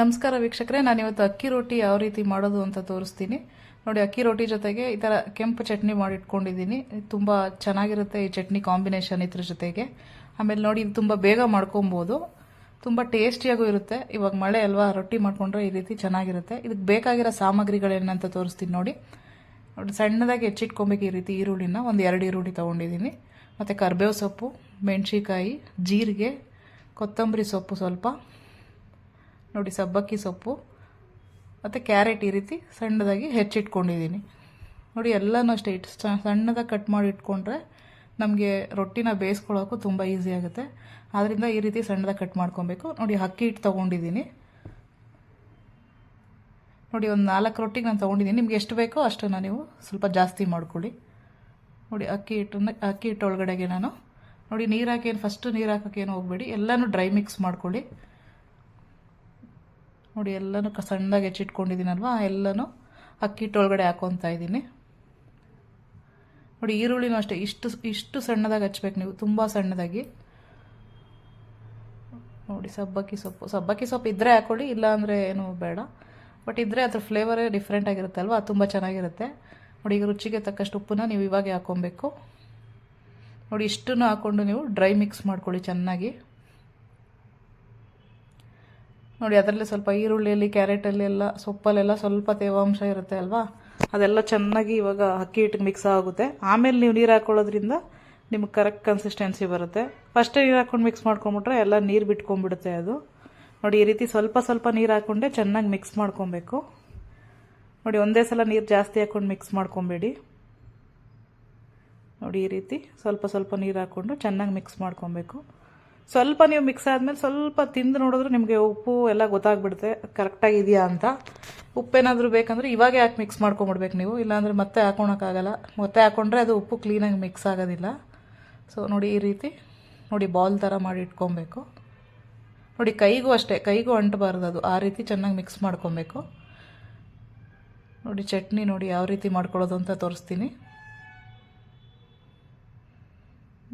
ನಮಸ್ಕಾರ ವೀಕ್ಷಕರೇ, ನಾನಿವತ್ತು ಅಕ್ಕಿ ರೊಟ್ಟಿ ಯಾವ ರೀತಿ ಮಾಡೋದು ಅಂತ ತೋರಿಸ್ತೀನಿ. ನೋಡಿ, ಅಕ್ಕಿ ರೊಟ್ಟಿ ಜೊತೆಗೆ ಈ ಥರ ಕೆಂಪು ಚಟ್ನಿ ಮಾಡಿ ಇಟ್ಕೊಂಡಿದ್ದೀನಿ ತುಂಬ ಚೆನ್ನಾಗಿರುತ್ತೆ ಈ ಚಟ್ನಿ ಕಾಂಬಿನೇಷನ್ ಇದ್ರ ಜೊತೆಗೆ. ಆಮೇಲೆ ನೋಡಿ, ಇದು ತುಂಬ ಬೇಗ ಮಾಡ್ಕೊಬೋದು. ತುಂಬ ಟೇಸ್ಟಿಯಾಗೂ ಇರುತ್ತೆ. ಇವಾಗ ಮಳೆ ಅಲ್ವಾ, ರೊಟ್ಟಿ ಮಾಡ್ಕೊಂಡ್ರೆ ಈ ರೀತಿ ಚೆನ್ನಾಗಿರುತ್ತೆ. ಇದಕ್ಕೆ ಬೇಕಾಗಿರೋ ಸಾಮಗ್ರಿಗಳೇನಂತ ತೋರಿಸ್ತೀನಿ ನೋಡಿ. ನೋಡಿ, ಸಣ್ಣದಾಗಿ ಹೆಚ್ಚಿಟ್ಕೊಬೇಕು ಈ ರೀತಿ ಈರುಳ್ಳಿನ. ಒಂದು ಎರಡು ಈರುಳ್ಳಿ ತೊಗೊಂಡಿದ್ದೀನಿ. ಮತ್ತು ಕರ್ಬೇವು ಸೊಪ್ಪು ಮೆಣಸಿಕಾಯಿ ಜೀರಿಗೆ, ಕೊತ್ತಂಬರಿ ಸೊಪ್ಪು ಸ್ವಲ್ಪ. ನೋಡಿ ಸಬ್ಬಕ್ಕಿ ಸೊಪ್ಪು, ಮತ್ತು ಕ್ಯಾರೆಟ್ ಈ ರೀತಿ ಸಣ್ಣದಾಗಿ ಹೆಚ್ಚಿಟ್ಕೊಂಡಿದ್ದೀನಿ. ನೋಡಿ ಎಲ್ಲನೂ ಅಷ್ಟೇ ಇಟ್ಟು ಸಣ್ಣದಾಗಿ ಕಟ್ ಮಾಡಿ ಇಟ್ಕೊಂಡ್ರೆ ನಮಗೆ ರೊಟ್ಟಿನ ಬೇಯಿಸ್ಕೊಳ್ಳೋಕ್ಕೂ ತುಂಬ ಈಸಿ ಆಗುತ್ತೆ. ಆದ್ದರಿಂದ ಈ ರೀತಿ ಸಣ್ಣದಾಗಿ ಕಟ್ ಮಾಡ್ಕೊಬೇಕು. ನೋಡಿ ಅಕ್ಕಿ ಹಿಟ್ಟು ತೊಗೊಂಡಿದ್ದೀನಿ. ನೋಡಿ ಒಂದು ನಾಲ್ಕು ರೊಟ್ಟಿಗೆ ನಾನು ತೊಗೊಂಡಿದ್ದೀನಿ. ನಿಮ್ಗೆ ಎಷ್ಟು ಬೇಕೋ ಅಷ್ಟನ್ನು ನೀವು ಸ್ವಲ್ಪ ಜಾಸ್ತಿ ಮಾಡ್ಕೊಳ್ಳಿ. ನೋಡಿ ಅಕ್ಕಿ ಹಿಟ್ಟನ್ನ, ಅಕ್ಕಿ ಹಿಟ್ಟು ಒಳಗಡೆಗೆ ನಾನು, ನೋಡಿ ನೀರು ಹಾಕೇನು ಫಸ್ಟು ನೀರು ಹಾಕೋಕ್ಕೇನು ಹೋಗಬೇಡಿ. ಎಲ್ಲನೂ ಡ್ರೈ ಮಿಕ್ಸ್ ಮಾಡ್ಕೊಳ್ಳಿ. ನೋಡಿ, ಎಲ್ಲನೂ ಸಣ್ಣದಾಗಿ ಹೆಚ್ಚಿಟ್ಕೊಂಡಿದ್ದೀನಲ್ವ? ಎಲ್ಲನೂ ಅಕ್ಕಿ ಹಿಟ್ಟು ಹಾಕೊತಾ ಇದ್ದೀನಿ. ನೋಡಿ, ಈರುಳ್ಳಿನೂ ಅಷ್ಟೇ. ಇಷ್ಟು ಇಷ್ಟು ಸಣ್ಣದಾಗಿ ಹಚ್ಬೇಕು ನೀವು. ತುಂಬ ಸಣ್ಣದಾಗಿ. ನೋಡಿ, ಸಬ್ಬಕ್ಕಿ ಸೊಪ್ಪು. ಸಬ್ಬಕ್ಕಿ ಸೊಪ್ಪು ಇದ್ದರೆ ಹಾಕೊಳ್ಳಿ ಇಲ್ಲ ಅಂದರೆ ಏನು ಬೇಡ. ಬಟ್ ಇದ್ದರೆ ಅದ್ರ ಫ್ಲೇವರೇ ಡಿಫ್ರೆಂಟ್ ಆಗಿರುತ್ತೆ ಅಲ್ವಾ ಅದು ತುಂಬ ಚೆನ್ನಾಗಿರುತ್ತೆ. ನೋಡಿ, ಈಗ ರುಚಿಗೆ ತಕ್ಕಷ್ಟು ಉಪ್ಪನ್ನ ನೀವು ಇವಾಗೆ ಹಾಕೊಬೇಕು ನೋಡಿ, ಇಷ್ಟನ್ನು ಹಾಕ್ಕೊಂಡು ನೀವು ಡ್ರೈ ಮಿಕ್ಸ್ ಮಾಡ್ಕೊಳ್ಳಿ ಚೆನ್ನಾಗಿ. ನೋಡಿ, ಅದರಲ್ಲಿ ಸ್ವಲ್ಪ ಈರುಳ್ಳಿಯಲ್ಲಿ, ಕ್ಯಾರೆಟಲ್ಲಿ ಎಲ್ಲ, ಸೊಪ್ಪಲ್ಲೆಲ್ಲ ಸ್ವಲ್ಪ ತೇವಾಂಶ ಇರುತ್ತೆ ಅಲ್ವಾ? ಅದೆಲ್ಲ ಚೆನ್ನಾಗಿ ಇವಾಗ ಅಕ್ಕಿ ಹಿಟ್ಟಿಗೆ ಮಿಕ್ಸ್ ಆಗುತ್ತೆ. ಆಮೇಲೆ ನೀವು ನೀರು ಹಾಕೊಳ್ಳೋದ್ರಿಂದ ನಿಮ್ಗೆ ಕರೆಕ್ಟ್ ಕನ್ಸಿಸ್ಟೆನ್ಸಿ ಬರುತ್ತೆ. ಫಸ್ಟೇ ನೀರು ಹಾಕ್ಕೊಂಡು ಮಿಕ್ಸ್ ಮಾಡ್ಕೊಂಬಿಟ್ರೆ ಎಲ್ಲ ನೀರು ಬಿಟ್ಕೊಂಡ್ಬಿಡುತ್ತೆ ಅದು. ನೋಡಿ, ಈ ರೀತಿ ಸ್ವಲ್ಪ ಸ್ವಲ್ಪ ನೀರು ಹಾಕೊಂಡೆ ಚೆನ್ನಾಗಿ ಮಿಕ್ಸ್ ಮಾಡ್ಕೊಬೇಕು. ನೋಡಿ, ಒಂದೇ ಸಲ ನೀರು ಜಾಸ್ತಿ ಹಾಕ್ಕೊಂಡು ಮಿಕ್ಸ್ ಮಾಡ್ಕೊಬೇಡಿ. ನೋಡಿ, ಈ ರೀತಿ ಸ್ವಲ್ಪ ಸ್ವಲ್ಪ ನೀರು ಹಾಕ್ಕೊಂಡು ಚೆನ್ನಾಗಿ ಮಿಕ್ಸ್ ಮಾಡ್ಕೊಬೇಕು. ಸ್ವಲ್ಪ ನೀವು ಮಿಕ್ಸ್ ಆದಮೇಲೆ ಸ್ವಲ್ಪ ತಿಂದು ನೋಡಿದ್ರೆ ನಿಮಗೆ ಉಪ್ಪು ಎಲ್ಲ ಗೊತ್ತಾಗ್ಬಿಡುತ್ತೆ. ಕರೆಕ್ಟಾಗಿ ಇದೆಯಾ ಅಂತ. ಉಪ್ಪೇನಾದರೂ ಬೇಕಂದ್ರೆ ಇವಾಗ ಯಾಕೆ ಮಿಕ್ಸ್ ಮಾಡ್ಕೊಂಬಿಡ್ಬೇಕು ನೀವು. ಇಲ್ಲಾಂದರೆ ಮತ್ತೆ ಹಾಕೊಳಕ್ಕಾಗಲ್ಲ. ಮತ್ತೆ ಹಾಕ್ಕೊಂಡ್ರೆ ಅದು ಉಪ್ಪು ಕ್ಲೀನಾಗಿ ಮಿಕ್ಸ್ ಆಗೋದಿಲ್ಲ. ಸೊ ನೋಡಿ ಈ ರೀತಿ. ನೋಡಿ ಬಾಲ್ ಥರ ಮಾಡಿ ಇಟ್ಕೊಬೇಕು. ನೋಡಿ ಕೈಗೂ ಅಷ್ಟೇ, ಕೈಗೂ ಅಂಟಬಾರ್ದು ಅದು. ಆ ರೀತಿ ಚೆನ್ನಾಗಿ ಮಿಕ್ಸ್ ಮಾಡ್ಕೊಬೇಕು. ನೋಡಿ ಚಟ್ನಿ ನೋಡಿ ಯಾವ ರೀತಿ ಮಾಡ್ಕೊಳ್ಳೋದು ಅಂತ ತೋರಿಸ್ತೀನಿ.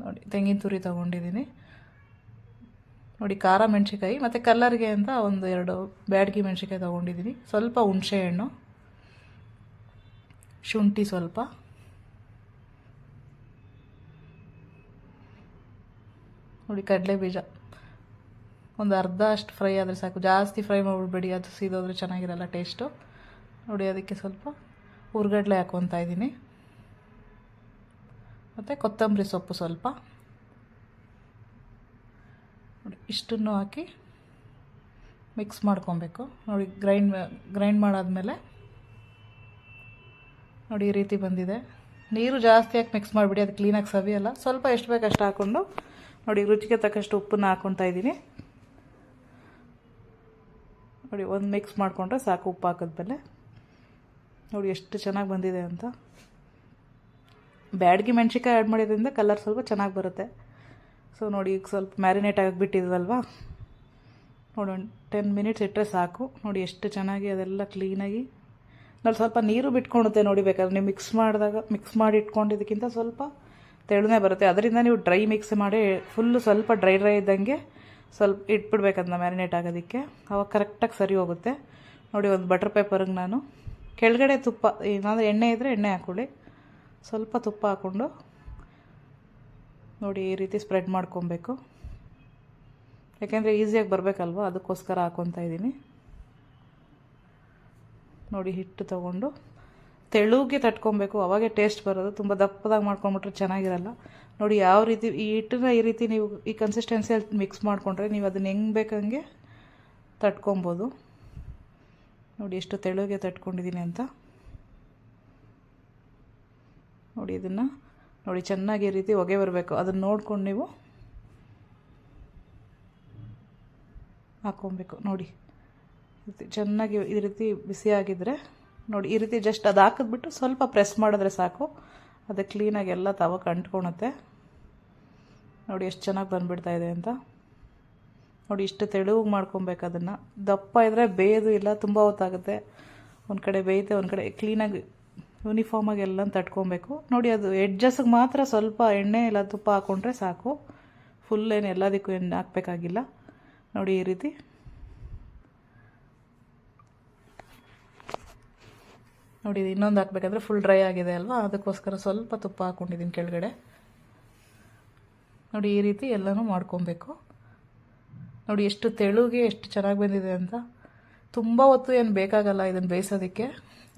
ನೋಡಿ ತೆಂಗಿನ ತುರಿ ತೊಗೊಂಡಿದ್ದೀನಿ. ನೋಡಿ, ಖಾರ ಮೆಣಸಿಕಾಯಿ ಮತ್ತು ಕಲ್ಲರ್ಗೆ ಅಂತ ಒಂದು ಎರಡು ಬ್ಯಾಡಗಿ ಮೆಣಸಿಕಾಯಿ ತೊಗೊಂಡಿದ್ದೀನಿ. ಸ್ವಲ್ಪ ಹುಣಸೆಹಣ್ಣು ಶುಂಠಿ ಸ್ವಲ್ಪ. ನೋಡಿ, ಕಡಲೆ ಬೀಜ. ಒಂದು ಅರ್ಧ ಅಷ್ಟು ಫ್ರೈ ಆದರೆ ಸಾಕು. ಜಾಸ್ತಿ ಫ್ರೈ ಮಾಡಿಬಿಡ್ಬೇಡಿ, ಅದು ಸೀದೋದ್ರೆ ಚೆನ್ನಾಗಿರಲ್ಲ ಟೇಸ್ಟು ನೋಡಿ, ಅದಕ್ಕೆ ಸ್ವಲ್ಪ ಹುರ್ಗಡ್ಲೆ ಹಾಕ್ಕೊತಾ ಇದ್ದೀನಿ. ಮತ್ತು ಕೊತ್ತಂಬರಿ ಸೊಪ್ಪು ಸ್ವಲ್ಪ. ನೋಡಿ ಇಷ್ಟನ್ನು ಹಾಕಿ ಮಿಕ್ಸ್ ಮಾಡ್ಕೊಬೇಕು. ನೋಡಿ ಗ್ರೈಂಡ್ ಗ್ರೈಂಡ್ ಮಾಡಾದಮೇಲೆ ನೋಡಿ, ಈ ರೀತಿ ಬಂದಿದೆ. ನೀರು ಜಾಸ್ತಿ ಹಾಕಿ ಮಿಕ್ಸ್ ಮಾಡಿಬಿಡಿ, ಅದು ಕ್ಲೀನಾಗಿ ಸವಿಯಲ್ಲ. ಸ್ವಲ್ಪ ಎಷ್ಟು ಬೇಕಷ್ಟು ಅಷ್ಟು ಹಾಕ್ಕೊಂಡು ನೋಡಿ, ರುಚಿಗೆ ತಕ್ಕಷ್ಟು ಉಪ್ಪನ್ನು ಹಾಕ್ಕೊತಾ ಇದ್ದೀನಿ. ನೋಡಿ, ಒಂದು ಮಿಕ್ಸ್ ಮಾಡಿಕೊಂಡ್ರೆ ಸಾಕು ಉಪ್ಪು ಹಾಕಿದ್ಮೇಲೆ ನೋಡಿ, ಎಷ್ಟು ಚೆನ್ನಾಗಿ ಬಂದಿದೆ ಅಂತ. ಬ್ಯಾಡ್ಗೆ ಮೆಣ್ಸಿಕಾಯಿ ಆ್ಯಡ್ ಮಾಡಿದ್ರಿಂದ ಕಲರ್ ಸ್ವಲ್ಪ ಚೆನ್ನಾಗಿ ಬರುತ್ತೆ. ಸೊ ನೋಡಿ, ಈಗ ಸ್ವಲ್ಪ ಮ್ಯಾರಿನೇಟ್ ಆಗಿಬಿಟ್ಟಿದ್ವಲ್ವಾ? ನೋಡಿ, ಒಂದು ಟೆನ್ ಮಿನಿಟ್ಸ್ ಇಟ್ಟರೆ ಸಾಕು. ನೋಡಿ, ಎಷ್ಟು ಚೆನ್ನಾಗಿ ಅದೆಲ್ಲ ಕ್ಲೀನಾಗಿ ನಾನು ಸ್ವಲ್ಪ ನೀರು ಬಿಟ್ಕೊಳುತ್ತೆ ನೋಡಿ, ಬೇಕಾದ್ರೆ ನೀವು ಮಿಕ್ಸ್ ಮಾಡಿದಾಗ ಮಿಕ್ಸ್ ಮಾಡಿ ಇಟ್ಕೊಂಡಿದ್ದಕ್ಕಿಂತ ಸ್ವಲ್ಪ ತೆಳುನೇ ಬರುತ್ತೆ. ಅದರಿಂದ ನೀವು ಡ್ರೈ ಮಿಕ್ಸ್ ಮಾಡಿ ಫುಲ್ಲು ಸ್ವಲ್ಪ ಡ್ರೈ ಡ್ರೈ ಇದ್ದಂಗೆ ಸ್ವಲ್ಪ ಇಟ್ಬಿಡ್ಬೇಕಂತ ಮ್ಯಾರಿನೇಟ್ ಆಗೋದಕ್ಕೆ. ಅವಾಗ ಕರೆಕ್ಟಾಗಿ ಸರಿ ಹೋಗುತ್ತೆ. ನೋಡಿ, ಒಂದು ಬಟರ್ ಪೇಪರ್ಗೆ ನಾನು ಕೆಳಗಡೆ ತುಪ್ಪ, ಏನಾದರೂ ಎಣ್ಣೆ ಇದ್ದರೆ ಎಣ್ಣೆ ಹಾಕ್ಕೊಳ್ಳಿ ಸ್ವಲ್ಪ ತುಪ್ಪ ಹಾಕ್ಕೊಂಡು ನೋಡಿ ಈ ರೀತಿ ಸ್ಪ್ರೆಡ್ ಮಾಡ್ಕೊಬೇಕು. ಯಾಕೆಂದರೆ ಈಸಿಯಾಗಿ ಬರಬೇಕಲ್ವ? ಅದಕ್ಕೋಸ್ಕರ ಹಾಕ್ಕೊತಾ ಇದ್ದೀನಿ. ನೋಡಿ ಹಿಟ್ಟು ತಗೊಂಡು ತೆಳುಗೆ ತಟ್ಕೊಬೇಕು. ಅವಾಗೆ ಟೇಸ್ಟ್ ಬರೋದು. ತುಂಬ ದಪ್ಪದಾಗಿ ಮಾಡ್ಕೊಂಬಿಟ್ರೆ ಚೆನ್ನಾಗಿರಲ್ಲ. ನೋಡಿ ಯಾವ ರೀತಿ ಈ ಹಿಟ್ಟನ್ನ ಈ ರೀತಿ ನೀವು ಈ ಕನ್ಸಿಸ್ಟೆನ್ಸಿಯಲ್ಲಿ ಮಿಕ್ಸ್ ಮಾಡಿಕೊಂಡ್ರೆ ನೀವು ಅದನ್ನ ಹೆಂಗೆ ಬೇಕಂಗೆ ತಟ್ಕೊಬೋದು. ನೋಡಿ ಎಷ್ಟು ತೆಳುಗೆ ತಟ್ಕೊಂಡಿದ್ದೀನಿ ಅಂತ. ನೋಡಿ ಇದನ್ನು ನೋಡಿ, ಚೆನ್ನಾಗಿ ಈ ರೀತಿ ಹೊಗೆ ಬರಬೇಕು. ಅದನ್ನು ನೋಡ್ಕೊಂಡು ನೀವು ಹಾಕ್ಕೊಬೇಕು ನೋಡಿ ಚೆನ್ನಾಗಿ ಈ ರೀತಿ ಬಿಸಿಯಾಗಿದ್ದರೆ ನೋಡಿ, ಈ ರೀತಿ ಜಸ್ಟ್ ಅದು ಹಾಕಿದ್ಬಿಟ್ಟು ಸ್ವಲ್ಪ ಪ್ರೆಸ್ ಮಾಡಿದ್ರೆ ಸಾಕು. ಅದು ಕ್ಲೀನಾಗಿ ಎಲ್ಲ ತವಕ್ಕೆ ಅಂಟ್ಕೊಳುತ್ತೆ ನೋಡಿ, ಎಷ್ಟು ಚೆನ್ನಾಗಿ ಬಂದುಬಿಡ್ತಾ ಇದೆ ಅಂತ. ನೋಡಿ, ಇಷ್ಟು ತೆಳುವಾಗಿ ಮಾಡ್ಕೊಬೇಕು ಅದನ್ನು. ದಪ್ಪ ಇದ್ದರೆ ಬೇಯೋದು ಇಲ್ಲ, ತುಂಬ ಹೊತ್ತಾಗುತ್ತೆ. ಒಂದು ಕಡೆ ಬೇಯುತ್ತೆ ಒಂದು ಕಡೆ ಕ್ಲೀನಾಗಿ ಯೂನಿಫಾರ್ಮಾಗಿ ಎಲ್ಲ ತಟ್ಕೊಬೇಕು. ನೋಡಿ ಅದು ಎಡ್ಜಸ್ಗೆ ಮಾತ್ರ ಸ್ವಲ್ಪ ಎಣ್ಣೆ ಇಲ್ಲ ತುಪ್ಪ ಹಾಕೊಂಡ್ರೆ ಸಾಕು. ಫುಲ್ ಏನು ಎಲ್ಲದಕ್ಕೂ ಏನು ಹಾಕ್ಬೇಕಾಗಿಲ್ಲ. ನೋಡಿ ಈ ರೀತಿ. ನೋಡಿ ಇನ್ನೊಂದು ಹಾಕ್ಬೇಕಂದ್ರೆ ಫುಲ್ ಡ್ರೈ ಆಗಿದೆ ಅಲ್ವಾ? ಅದಕ್ಕೋಸ್ಕರ ಸ್ವಲ್ಪ ತುಪ್ಪ ಹಾಕ್ಕೊಂಡಿದ್ದೀನಿ ಕೆಳಗಡೆ. ನೋಡಿ ಈ ರೀತಿ ಎಲ್ಲನೂ ಮಾಡ್ಕೊಬೇಕು. ನೋಡಿ ಎಷ್ಟು ತೆಳುಗೆ ಎಷ್ಟು ಚೆನ್ನಾಗಿ ಬಂದಿದೆ ಅಂತ. ತುಂಬ ಹೊತ್ತು ಏನು ಬೇಕಾಗಲ್ಲ ಇದನ್ನು ಬೇಯಿಸೋದಕ್ಕೆ.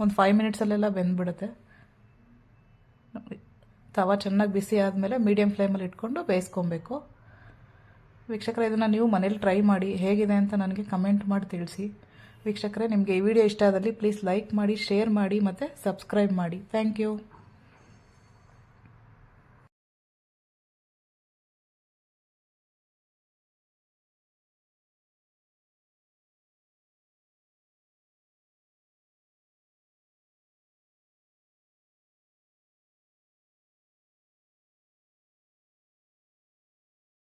ಒಂದು ಫೈವ್ ಮಿನಿಟ್ಸಲ್ಲೆಲ್ಲ ಬೆಂದ್ಬಿಡುತ್ತೆ. ನೋಡಿ, ತವ ಚೆನ್ನಾಗಿ ಬಿಸಿ ಆದಮೇಲೆ ಮೀಡಿಯಮ್ ಫ್ಲೇಮಲ್ಲಿ ಇಟ್ಕೊಂಡು ಬೇಯಿಸ್ಕೊಬೇಕು. ವೀಕ್ಷಕರೇ, ಇದನ್ನು ನೀವು ಮನೇಲಿ ಟ್ರೈ ಮಾಡಿ ಹೇಗಿದೆ ಅಂತ ನನಗೆ ಕಮೆಂಟ್ ಮಾಡಿ ತಿಳಿಸಿ. ವೀಕ್ಷಕರೇ, ನಿಮಗೆ ಈ ವಿಡಿಯೋ ಇಷ್ಟ ಆದಲ್ಲಿ ಪ್ಲೀಸ್ ಲೈಕ್ ಮಾಡಿ ಶೇರ್ ಮಾಡಿ ಮತ್ತು ಸಬ್ಸ್ಕ್ರೈಬ್ ಮಾಡಿ. Thank you